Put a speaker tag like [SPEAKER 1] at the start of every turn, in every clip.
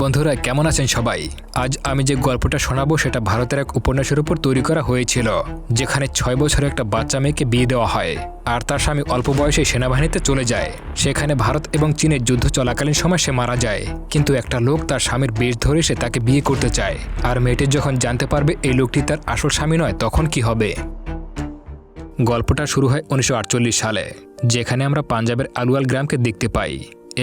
[SPEAKER 1] বন্ধুরা, কেমন আছেন সবাই? আজ আমি যে গল্পটা শোনাবো, সেটা ভারতের এক উপন্যাসের উপর তৈরি করা হয়েছিল, যেখানে ছয় বছরের একটা বাচ্চা মেয়েকে বিয়ে দেওয়া হয়, আর তার স্বামী অল্প বয়সে সেনাবাহিনীতে চলে যায়। সেখানে ভারত এবং চীনের যুদ্ধ চলাকালীন সময় সে মারা যায়, কিন্তু একটা লোক তার স্বামীর বেশ ধরে সে তাকে বিয়ে করতে চায়, আর মেয়েটি যখন জানতে পারবে এই লোকটি তার আসল স্বামী নয়, তখন কি হবে? গল্পটা শুরু হয় উনিশশো আটচল্লিশ সালে, যেখানে আমরা পাঞ্জাবের আলুয়াল গ্রামকে দেখতে পাই।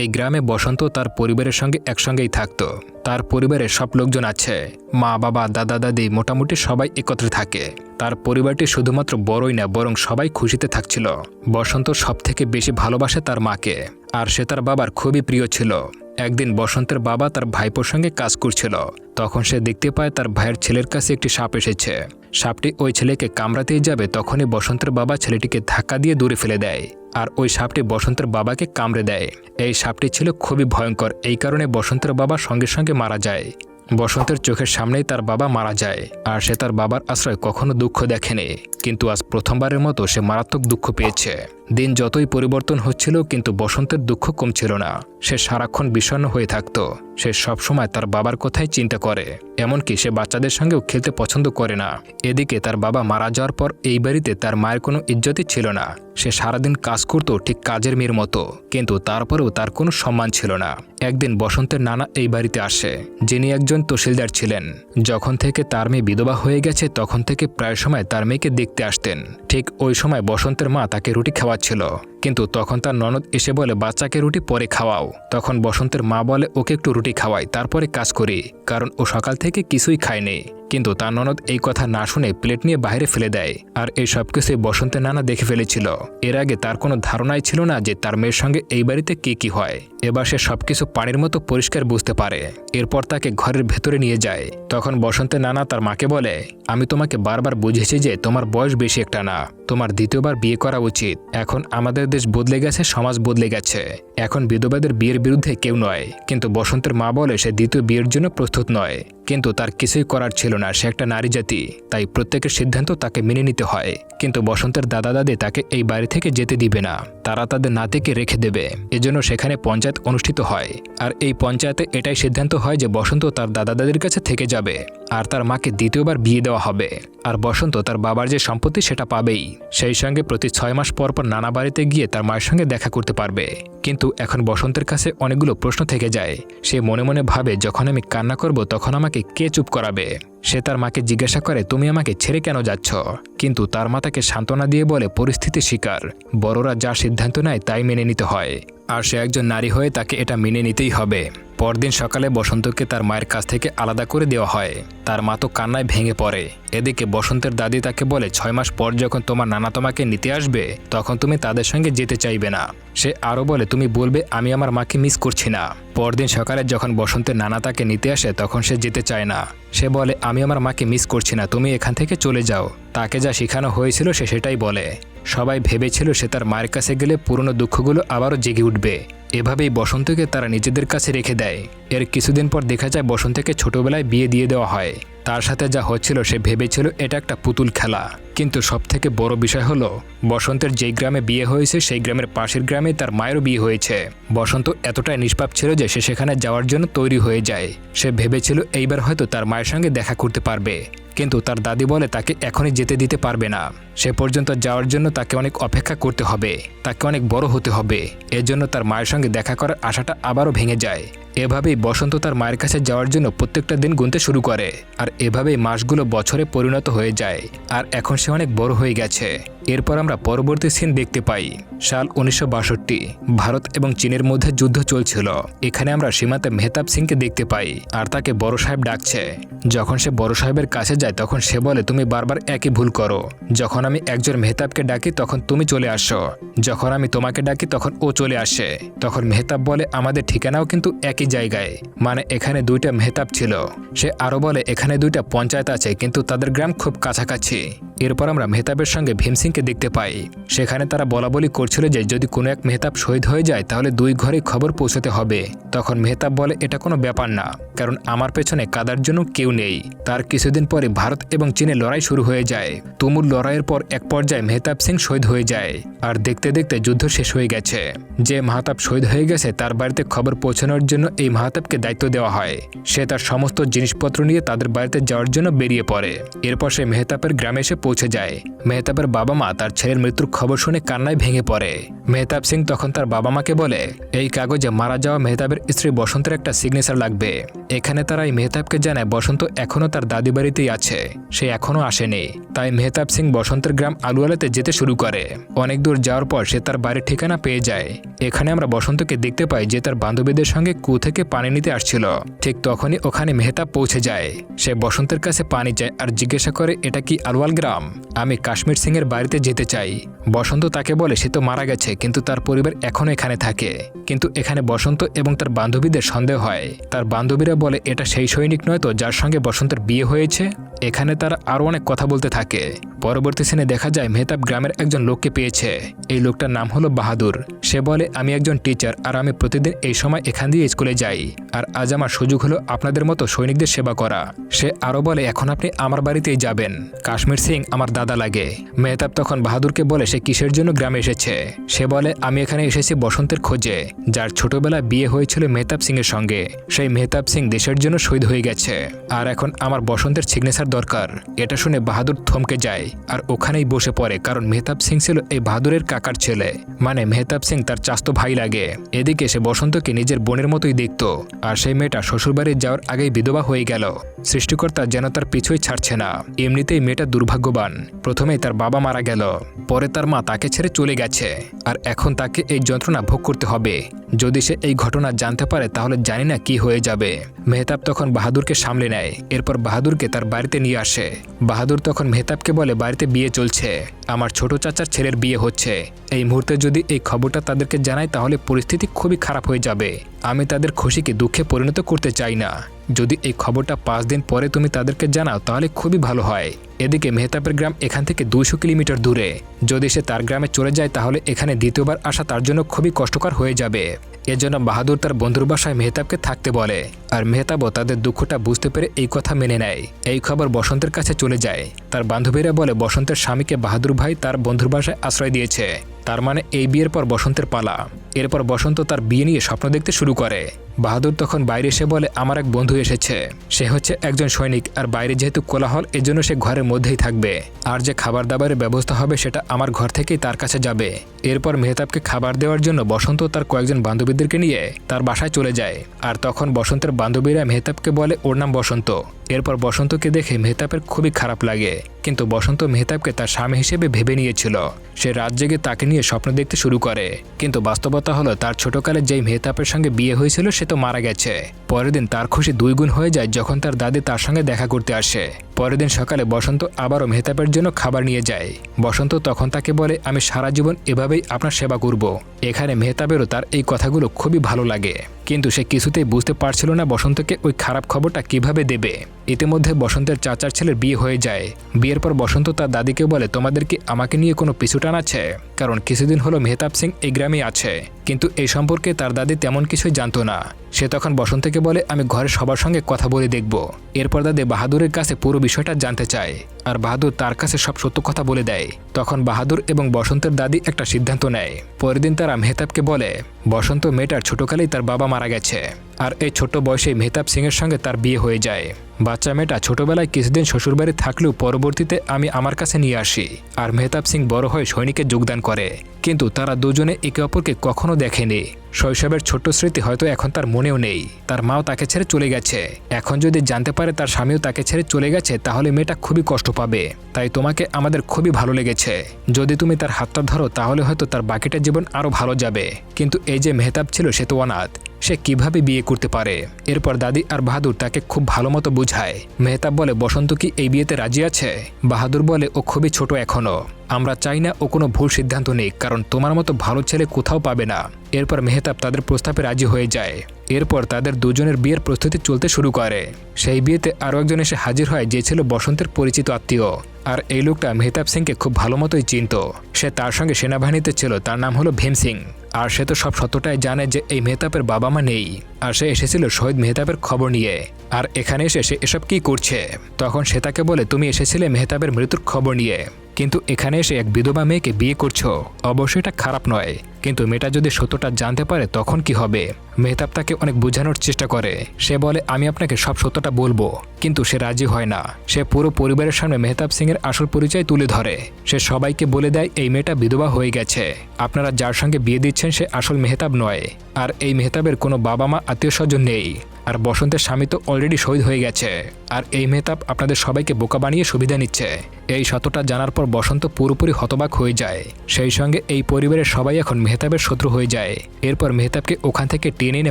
[SPEAKER 1] এই গ্রামে বসন্ত তার পরিবারের সঙ্গে একসঙ্গেই থাকত। তার পরিবারে সব লোকজন আছে। মা, বাবা, দাদা, দাদি মোটামুটি সবাই একত্রে থাকে। তার পরিবারটি শুধুমাত্র বড়ই না, বরং সবাই খুশিতে থাকছিল। বসন্ত সব থেকে বেশি ভালোবাসে তার মাকে, আর সে তার বাবার খুবই প্রিয় ছিল। একদিন বসন্তের বাবা তার ভাইপোর সঙ্গে কাজ করছিল। তখন সে দেখতে পায় তার ভাইয়ের ছেলের কাছে একটি সাপ এসেছে। সাপটি ওই ছেলেকে কামড়াতেই যাবে, তখনই বসন্তের বাবা ছেলেটিকে ধাক্কা দিয়ে দূরে ফেলে দেয়। আর ওই সাপটি বসন্তের বাবাকে কামড়ে দেয়। এই সাপটি ছিল খুবই ভয়ঙ্কর। এই কারণে বসন্তের বাবা সঙ্গে সঙ্গে মারা যায়। বসন্তের চোখের সামনেই তার বাবা মারা যায় আর সে তার বাবার আশ্রয় কখনো দুঃখ দেখেনি। কিন্তু আজ প্রথমবারের মতো সে মারাত্মক দুঃখ পেয়েছে। দিন যতই পরিবর্তন হচ্ছিল, কিন্তু বসন্তের দুঃখ কমছিল না। সে সারাক্ষণ বিষণ্ণ হয়ে থাকত। সে সবসময় তার বাবার কথাই চিন্তা করে, এমনকি সে বাচ্চাদের সঙ্গেও খেলতে পছন্দ করে না। এদিকে তার বাবা মারা যাওয়ার পর এই বাড়িতে তার মায়ের কোনো ইজ্জতই ছিল না। সে সারাদিন কাজ করত ঠিক কাজের মেয়ের মতো, কিন্তু তারপরেও তার কোনো সম্মান ছিল না। একদিন বসন্তের নানা এই বাড়িতে আসে, যিনি একজন তহসিলদার ছিলেন। যখন থেকে তার মেয়ে বিধবা হয়ে গেছে, তখন থেকে প্রায় সময় তার মেয়েকে দেখতে আসতেন। ঠিক ওই সময় বসন্তের মা তাকে রুটি খাওয়াচ্ছিল কিন্তু তখন তার ননদ এসে বলে, বাচ্চাকে রুটি পরে খাওয়াও। তখন বসন্তের মা বলে, ওকে একটু রুটি খাওয়াই, তারপরে কাজ করি, কারণ ও সকাল থেকে কিছুই খায়নি কিন্তু তার ননদ এই কথা না শুনে প্লেট নিয়ে বাইরে ফেলে দেয়, আর এই সব কিছুই বসন্তের নানা দেখে ফেলেছিল। এর আগে তার কোনো ধারণাই ছিল না যে তার মেয়ের সঙ্গে এই বাড়িতে কি কি হয়। এবার সে সবকিছু পানির মতো পরিষ্কার বুঝতে পারে। এরপর তাকে ঘরের ভেতরে নিয়ে যায়। তখন বসন্তের নানা তার মাকে বলে, আমি তোমাকে বারবার বুঝেছি যে তোমার বয়স বেশি একটা না। তোমার দ্বিতীয়বার বিয়ে করা উচিত। এখন আমাদের দেশ বদলে গেছে, সমাজ বদলে গেছে। এখন বিধবাদের বিয়ের বিরুদ্ধে কেউ নয়। কিন্তু বসন্তের মা বলে সে দ্বিতীয় বিয়ের জন্য প্রস্তুত নয়। কিন্তু তার কিছুই করার ছিল না, সে একটা নারী জাতি। তাই প্রত্যেকের সিদ্ধান্ত তাকে মেনে নিতে হয়। কিন্তু বসন্তের দাদা দাদি তাকে এই বাড়ি থেকে যেতে দিবে না। তারা তাদের নাতিকে রেখে দেবে। এজন্য সেখানে পঞ্চায়েত অনুষ্ঠিত হয়। আর এই পঞ্চায়েতে এটাই সিদ্ধান্ত হয় যে বসন্ত তার দাদা দাদির কাছে থেকে যাবে। আর তার মাকে দ্বিতীয়বার বিয়ে দেওয়া হবে। আর বসন্ত তার বাবার যে সম্পত্তি সেটা পাবেই। সেই সঙ্গে প্রতি ছয় মাস পর পর নানা বাড়িতে গিয়ে তার মায়ের সঙ্গে দেখা করতে পারবে। কিন্তু এখন বসন্তের কাছে অনেকগুলো প্রশ্ন থেকে যায়। সে মনে মনে ভাবে, যখন আমি কান্না করব, তখন আমাকে কে চুপ করাবে? সে তার মাকে জিজ্ঞাসা করে, তুমি আমাকে ছেড়ে কেন যাচ্ছ? কিন্তু তার মা তাকে সান্ত্বনা দিয়ে বলে, পরিস্থিতি শিকার। বড়রা যা সিদ্ধান্ত নেয়, তাই মেনে নিতে হয়। আর সে একজন নারী হয়ে তাকে এটা মেনে নিতেই হবে। পরদিন সকালে বসন্তকে তার মায়ের কাছ থেকে আলাদা করে দেওয়া হয়। তার মা তো কান্নায় ভেঙে পড়ে। এদিকে বসন্তের দাদি তাকে বলে, ছয় মাস পর যখন তোমার নানা তোমাকে নিতে আসবে, তখন তুমি তাদের সঙ্গে যেতে চাইবে না। সে আরও বলে, তুমি বলবে, আমি আমার মাকে মিস করছি না। পরদিন সকালে যখন বসন্তের নানা তাকে নিতে আসে, তখন সে যেতে চায় না। সে বলে, আমি আমার মাকে মিস করছি না, তুমি এখান থেকে চলে যাও। তাকে যা শেখানো হয়েছিল সে সেটাই বলে। সবাই ভেবেছিল সে তার মায়ের কাছে গেলে পুরনো দুঃখগুলো আবারও জেগে উঠবে। এভাবেই বসন্তকে তারা নিজেদের কাছে রেখে দেয়। এর কিছুদিন পর দেখা যায় বসন্তকে ছোটবেলায় বিয়ে দিয়ে দেওয়া হয়। তার সাথে যা হচ্ছিল সে ভেবেছিল এটা একটা পুতুল খেলা। কিন্তু সবথেকে বড় বিষয় হলো, বসন্তের যেই গ্রামে বিয়ে হয়েছে, সেই গ্রামের পাশের গ্রামে তার মায়েরও বিয়ে হয়েছে। বসন্ত এতটাই নিষ্পাপ ছিল যে সে সেখানে যাওয়ার জন্য তৈরি হয়ে যায়। সে ভেবেছিল এইবার হয়তো তার মায়ের সঙ্গে দেখা করতে পারবে। কিন্তু তার দাদি বলে তাকে এখনই যেতে দিতে পারবে না। সে পর্যন্ত যাওয়ার জন্য তাকে অনেক অপেক্ষা করতে হবে, তাকে অনেক বড় হতে হবে। এজন্য তার মায়ের সঙ্গে দেখা করার আশাটা আবারও ভেঙে যায়। এভাবেই বসন্ত তার মায়ের কাছে যাওয়ার জন্য প্রত্যেকটা দিন গুনতে শুরু করে। আর এভাবেই মাসগুলো বছরে পরিণত হয়ে যায়। আর এখন সে অনেক বড় হয়ে গেছে। এরপর আমরা পরবর্তী সিন দেখতে পাই। সাল উনিশশো বাষট্টি, ভারত এবং চীনের মধ্যে যুদ্ধ চলছিল। এখানে আমরা সীমাতে মেহতাব সিংকে দেখতে পাই, আর তাকে বড় সাহেব ডাকছে। যখন সে বড় সাহেবের কাছে যায়, তখন সে বলে, তুমি বারবার একই ভুল করো। যখন আমি একজন মেহতাবকে ডাকি, তখন তুমি চলে আসো। যখন আমি তোমাকে ডাকি, তখন ও চলে আসে। তখন মেহতাব বলে, আমাদের ঠিকানাও কিন্তু একই জায়গায়। মানে এখানে দুইটা মেহতাব ছিল। সে আরও বলে, এখানে দুইটা পঞ্চায়েত আছে, কিন্তু তাদের গ্রাম খুব কাছাকাছি। এরপর আমরা মেহতাবের সঙ্গে ভীমসিংকে দেখতে পায় সেখানে তারা বলাবলি করছিল যে, যদি কোনো এক মেহতাব শহীদ হয়ে যায়, তাহলে দুই ঘরে খবর পৌঁছাতে হবে। তখন মেহতাব বলে, এটা কোনো ব্যাপার না। কারণ আমার পেছনে কাদার জন্য কেউ নেই। তার কিছুদিন পরে ভারত এবং চীনে লড়াই শুরু হয়ে যায়। তুমুল লড়াইয়ের পর এক পর্যায়ে মেহতাব সিং শহীদ হয়ে যায়। আর দেখতে দেখতে যুদ্ধ শেষ হয়ে গেছে। যে মাহাতাব শহীদ হয়ে গেছে, তার বাড়িতে খবর পৌঁছানোর জন্য এই মাহাতাবকে দায়িত্ব দেওয়া হয়। সে তার সমস্ত জিনিসপত্র নিয়ে তাদের বাড়িতে যাওয়ার জন্য বেরিয়ে পড়ে। এরপর সে মেহতাবের গ্রামে এসে পৌঁছে যায়। মেহতাবের বাবা মা তার ছেলের মৃত্যুর খবর শুনে কান্নায় ভেঙে পড়ে। মেহতাব সিং তখন তার বাবা মাকে বলে, এই কাগজে মারা যাওয়া মেহতাবের স্ত্রী বসন্তের একটা সিগনেচার লাগবে। এখানে তারা এই মেহতাবকে জানায়, বসন্ত এখনও তার দাদি বাড়িতেই আছে। সে এখনও আসেনি। তাই মেহতাব সিং বসন্তের গ্রাম আলুয়ালাতে যেতে শুরু করে। অনেক দূর যাওয়ার পর সে তার বাড়ির ঠিকানা পেয়ে যায়। এখানে আমরা বসন্তকে দেখতে পাই যে তার বান্ধবীদের সঙ্গে কু থেকে পানি নিতে আসছিল। ঠিক তখনই ওখানে মেহতাব পৌঁছে যায়। সে বসন্তের কাছে পানি চায় আর জিজ্ঞাসা করে, এটা কি আলওয়াল গ্রাম? আমি কাশ্মীর সিং এর বাড়িতে যেতে চাই। বসন্ত তাকে বলে, সে তো মারা গেছে, কিন্তু তার পরিবার এখনও এখানে থাকে। কিন্তু এখানে বসন্ত এবং তার বান্ধবীদের সন্দেহ হয়। তার বান্ধবীরা বলে, এটা সেই সৈনিক নয় তো, যার সঙ্গে বসন্তের বিয়ে হয়েছে? এখানে তারা আরও অনেক কথা বলতে থাকে। পরবর্তী সিনে দেখা যায় মেহতাব গ্রামের একজন লোককে পেয়েছে। এই লোকটার নাম হলো বাহাদুর। সে বলে, আমি একজন টিচার আর আমি প্রতিদিন এই সময় এখান দিয়ে স্কুলে যাই। আর আজ আমার সুযোগ হলো আপনাদের মতো সৈনিকদের সেবা করা। সে আরও বলে, এখন আপনি আমার বাড়িতেই যাবেন। কাশ্মীর সিং আমার দাদা লাগে। মেহতাব তখন বাহাদুরকে বলে, সে কিসের জন্য গ্রামে এসেছে? সে বলে, আমি এখানে এসেছি বসন্তের খোঁজে, যার ছোটবেলায় বিয়ে হয়েছিল মেহতাব সিং এর সঙ্গে। সেই মেহতাব সিং দেশের জন্য শহীদ হয়ে গেছে। আর এখন আমার বসন্তের সিগনেচার দরকার। এটা শুনে বাহাদুর থমকে যায় আর ওখানেই বসে পড়ে কারণ মেহতাব সিং ছিল এই বাহাদুরের কাকার ছেলে। মানে মেহতাব সিং তার চাস্তো ভাই লাগে। এদিকে সে বসন্তকে নিজের বোনের মতোই দেখত আর সেই মেয়েটা শ্বশুরবাড়ি যাওয়ার আগেই বিধবা হয়ে গেল। সৃষ্টিকর্তা যেন তার পিছুই ছাড়ছে না। এমনিতেই মেয়েটা দুর্ভাগ্যবান। প্রথমেই তার বাবা মারা গেল। পরে তার মা তাকে ছেড়ে চলে গেছে। আর এখন তাকে এই যন্ত্রণা ভোগ করতে হবে। যদি সে এই ঘটনা জানতে পারে তাহলে জানি না কি হয়ে যাবে। মেহতাব তখন বাহাদুরকে সামলে নেয়। এরপর বাহাদুরকে তার বাড়িতে নিয়ে আসে। বাহাদুর তখন মেহতাবকে বলে, বাড়িতে বিয়ে চলছে। আমার ছোট চাচার ছেলের বিয়ে হচ্ছে। এই মুহূর্তে যদি এই খবরটা তাদেরকে জানাই, তাহলে পরিস্থিতি খুবই খারাপ হয়ে যাবে। আমি তাদের খুশিকে দুঃখে পরিণত করতে চাই না। যদি এই খবরটা পাঁচ দিন পরে তুমি তাদেরকে জানাও, তাহলে খুবই ভালো হয়। এদিকে মেহতাবের গ্রাম এখান থেকে দুইশো কিলোমিটার দূরে। যদি সে তার গ্রামে চলে যায়, তাহলে এখানে দ্বিতীয়বার আসা তার জন্য খুবই কষ্টকর হয়ে যাবে। এজন্য বাহাদুর তার বন্ধুর বাসায় মেহতাবকে থাকতে বলে। আর মেহতাবও তাদের দুঃখটা বুঝতে পেরে এই কথা মেনে নেয়। এই খবর বসন্তের কাছে চলে যায়। তার বান্ধবীরা বলে, বসন্তের স্বামীকে বাহাদুর ভাই তার বন্ধুর বাসায় আশ্রয় দিয়েছে। তার মানে এই বিয়ের পর বসন্তের পালা। এরপর বসন্ত তার বিয়ে নিয়ে স্বপ্ন দেখতে শুরু করে। বাহাদুর তখন বাইরে এসে বলে, আমার এক বন্ধু এসেছে। সে হচ্ছে একজন সৈনিক আর বাইরে যেহেতু কোলাহল, এজন্য সে ঘরের মধ্যেই থাকবে। আর যে খাবার দাবারের ব্যবস্থা হবে সেটা আমার ঘর থেকেই তার কাছে যাবে। এরপর মেহতাবকে খাবার দেওয়ার জন্য বসন্ত তার কয়েকজন বান্ধবীদেরকে নিয়ে তার বাসায় চলে যায়। আর তখন বসন্তের বান্ধবীরা মেহতাবকে বলে, ওর নাম বসন্ত। এরপর বসন্তকে দেখে মেহতাবের খুবই খারাপ লাগে। কিন্তু বসন্ত মেহতাবকে তার স্বামী হিসেবে ভেবে নিয়েছিল। সে রাত জেগে তাকে নিয়ে স্বপ্ন দেখতে শুরু করে। কিন্তু বাস্তবতা হলো, তার ছোটকালে যেই মেহতাবের সঙ্গে বিয়ে হয়েছিল, সে তো মারা গেছে। পরের দিন তার খুশি দুই গুণ হয়ে যায় যখন তার দাদি তার সঙ্গে দেখা করতে আসে। পরের দিন সকালে বসন্ত আবারও মেহতাবের জন্য খাবার নিয়ে যায়। বসন্ত তখন তাকে বলে, আমি সারা জীবন এভাবেই আপনার সেবা করব। এখানে মেহতাবেরও তার এই কথাগুলো খুবই ভালো লাগে। কিন্তু সে কিছুতেই বুঝতে পারছিল না বসন্তকে ওই খারাপ খবরটা কীভাবে দেবে। ইতিমধ্যে বসন্তের চাচার ছেলের বিয়ে হয়ে যায়। বিয়ের পর বসন্ত তার দাদিকে বলে তোমাদের কি আমাকে নিয়ে কোনো পিছুটান আছে? কারণ কিছুদিন হলো মেহতাব সিং এই গ্রামেই আছে। কিন্তু এই সম্পর্কে তার দাদি তেমন কিছুই জানতো না। সে তখন বসন্তকে বলে, আমি ঘরের সবার সঙ্গে কথা বলে দেখব। এরপর দাদি বাহাদুরের কাছে পুরো বিষয়টা জানতে চায়। আর বাহাদুর তার কাছে সব সত্য কথা বলে দেয়। তখন বাহাদুর এবং বসন্তের দাদি একটা সিদ্ধান্ত নেয়। পরের দিন তারা মেহতাবকে বলে, বসন্ত মেয়েটার ছোটকালেই তার বাবা মারা গেছে। আর এই ছোট বয়সে মেহতাব সিংয়ের সঙ্গে তার বিয়ে হয়ে যায়। বাচ্চা মেয়েটা ছোটবেলায় কিছুদিন শ্বশুরবাড়ি থাকলেও পরবর্তীতে আমি আমার কাছে নিয়ে আসি। আর মেহতাব সিং বড় হয়ে সৈনিকে যোগদান করে। কিন্তু তারা দুজনে একে অপরকে কখনো দেখেনি। শৈশবের ছোট্ট স্মৃতি হয়তো এখন তার মনেও নেই। তার মাও তাকে ছেড়ে চলে গেছে। এখন যদি জানতে পারে তার স্বামীও তাকে ছেড়ে চলে গেছে, তাহলে মেয়েটা খুবই কষ্ট পাবে। তাই তোমাকে আমাদের খুবই ভালো লেগেছে। যদি তুমি তার হাতটা ধরো, তাহলে হয়তো তার বাকিটা জীবন আরও ভালো যাবে। কিন্তু এই যে মেহতাব ছিল, সে তো অনাথ। সে কীভাবে বিয়ে করতে পারে? এরপর দাদি আর বাহাদুর তাকে খুব ভালো মতো বুঝায়। মেহতাব বলে, বসন্ত কি এই বিয়েতে রাজি আছে? বাহাদুর বলে, ও খুবই ছোট এখনও। আমরা চাই না ও কোনো ভুল সিদ্ধান্ত নিক, কারণ তোমার মতো ভালো ছেলে কোথাও পাবে না। এরপর মেহতাব তাদের প্রস্তাবে রাজি হয়ে যায়। এরপর তাদের দুজনের বিয়ের প্রস্তুতি চলতে শুরু করে। সেই বিয়েতে আরও একজন এসে হাজির হয়, যে ছিল বসন্তের পরিচিত আত্মীয়। আর এই লোকটা মেহতাব সিংকে খুব ভালো মতোই চিনত। সে তার সঙ্গে সেনাবাহিনীতে ছিল, তার নাম হলো ভীম সিং। আর সে তো সব সত্যটাই জানে যে এই মেহতাবের বাবা মা নেই। আর সে এসেছিল শহীদ মেহতাবের খবর নিয়ে। আর এখানে এসে সে এসব কি করছে? তখন সে তাকে বলে, তুমি এসেছিলে মেহতাবের মৃত্যুর খবর নিয়ে। কিন্তু এখানে এসে এক বিধবা মেয়েকে বিয়ে করছ। অবশ্যই এটা খারাপ নয়। কিন্তু মেয়েটা যদি সত্যটা জানতে পারে, তখন কি হবে? মেহতাব তাকে অনেক বোঝানোর চেষ্টা করে। সে বলে, আমি আপনাকে সব সত্যটা বলব। কিন্তু সে রাজি হয় না। সে পুরো পরিবারের সামনে মেহতাব সিং এর আসল পরিচয় তুলে ধরে। সে সবাইকে বলে দেয়, এই মেয়েটা বিধবা হয়ে গেছে। আপনারা যার সঙ্গে বিয়ে দিচ্ছেন, সে আসল মেহতাব নয়। আর এই মেহতাবের কোনো বাবা মা আত্মীয় স্বজন নেই। আর বসন্তের স্বামী তো অলরেডি শহীদ হয়ে গেছে। আর এই মেহতাব আপনাদের সবাইকে বোকা বানিয়ে সুবিধা নিচ্ছে। এই সত্যটা জানার পর বসন্ত পুরোপুরি হতবাক হয়ে যায়। সেই সঙ্গে এই পরিবারের সবাই এখন মেহতাবের শত্রু হয়ে যায়। এরপর মেহতাবকে ওখান থেকে টেনে এনে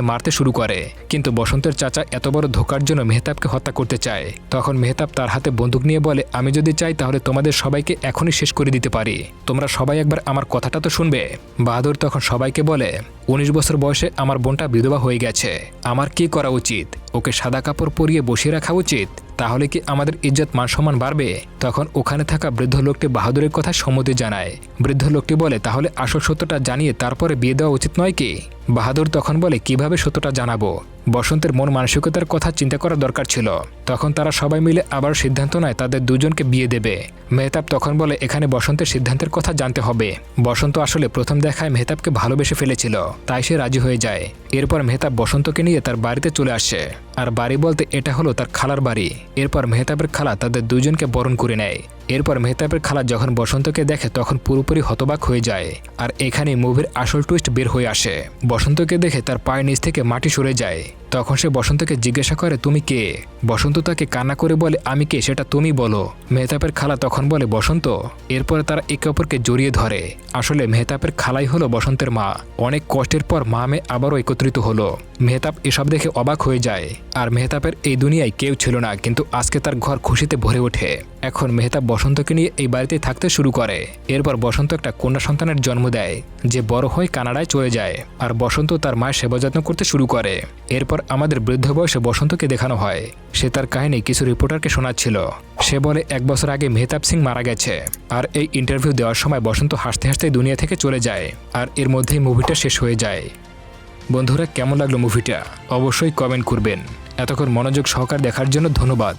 [SPEAKER 1] মারতে শুরু করে। কিন্তু বসন্তের চাচা এত বড় ধোকার জন্য মেহতাবকে হত্যা করতে চায়। তখন মেহতাব তার হাতে বন্দুক নিয়ে বলে, আমি যদি চাই তাহলে তোমাদের সবাইকে এখনই শেষ করে দিতে পারি। তোমরা সবাই একবার আমার কথাটা তো শুনবে। বাহাদুর তখন সবাইকে বলে, উনিশ বছর বয়সে আমার বোনটা বিধবা হয়ে গেছে। আমার কি করা উচিত? ওকে সাদা কাপড় পরিয়ে বসিয়ে রাখা উচিত। তাহলে কি আমাদের ইজ্জত মান সম্মান বাড়বে? তখন ওখানে থাকা বৃদ্ধ লোকটি বাহাদুরের কথা সম্মতি জানায়। বৃদ্ধ লোকটি বলে, তাহলে আসল সত্যটা জানিয়ে তারপরে বিয়ে দেওয়া উচিত নয় কি? বাহাদুর তখন বলে, কীভাবে সত্যটা জানাব? বসন্তের মন মানসিকতার কথা চিন্তা করা দরকার ছিল। তখন তারা সবাই মিলে আবার সিদ্ধান্ত নেয়, তাদের দুজনকে বিয়ে দেবে। মেহতাব তখন বলে, এখানে বসন্তের সিদ্ধান্তের কথা জানতে হবে। বসন্ত আসলে প্রথম দেখায় মেহতাবকে ভালোবেসে ফেলেছিল, তাই সে রাজি হয়ে যায়। এরপর মেহতাব বসন্তকে নিয়ে তার বাড়িতে চলে আসে। আর বাড়ি বলতে এটা হলো তার খালার বাড়ি। এরপর মেহতাবের খালা তাদের দুজনকে বরণ করে নেয়। এরপর মেহতাবের খালা যখন বসন্তকে দেখে তখন পুরোপুরি হতবাক হয়ে যায় আর এখানে মুভির আসল টুইস্ট বের হয়ে আসে। বসন্তকে দেখে তার পায়ের নিচ থেকে মাটি সরে যায়। তখন সে বসন্তকে জিজ্ঞাসা করে, তুমি কে? বসন্ত তাকে কান্না করে বলে, আমি কে, সেটা তুমি বলো। মেহতাবের খালা তখন বলে, বসন্ত। এরপরে তারা একে অপরকে জড়িয়ে ধরে। আসলে মেহতাবের খালাই হলো বসন্তের মা। অনেক কষ্টের পর মা মেয়ে আবারও একত্রিত হলো। মেহতাব এসব দেখে অবাক হয়ে যায়। আর মেহতাবের এই দুনিয়ায় কেউ ছিল না, কিন্তু আজকে তার ঘর খুশিতে ভরে ওঠে। এখন মেহতাব বসন্তকে নিয়ে এই বাড়িতে থাকতে শুরু করে। এরপর বসন্ত একটা কন্যা সন্তানের জন্ম দেয়, যে বড় হয়ে কানাডায় চলে যায়, আর বসন্ত তার মায়ের সেবা যত্ন করতে শুরু করে। এরপর আমাদের বৃদ্ধ বয়সে বসন্তকে দেখানো হয়। সে তার কাহিনী কিছু রিপোর্টারকে শোনাচ্ছিল। সে বলে, এক বছর আগে মেহতাব সিং মারা গেছে, আর এই ইন্টারভিউ দেওয়ার সময় বসন্ত হাসতে হাসতে দুনিয়া থেকে চলে যায়, আর এর মধ্যেই মুভিটা শেষ হয়ে যায়। বন্ধুরা, কেমন লাগল মুভিটা? অবশ্যই কমেন্ট করবেন। এতক্ষণ মনোযোগ সহকার দেখার জন্য ধন্যবাদ।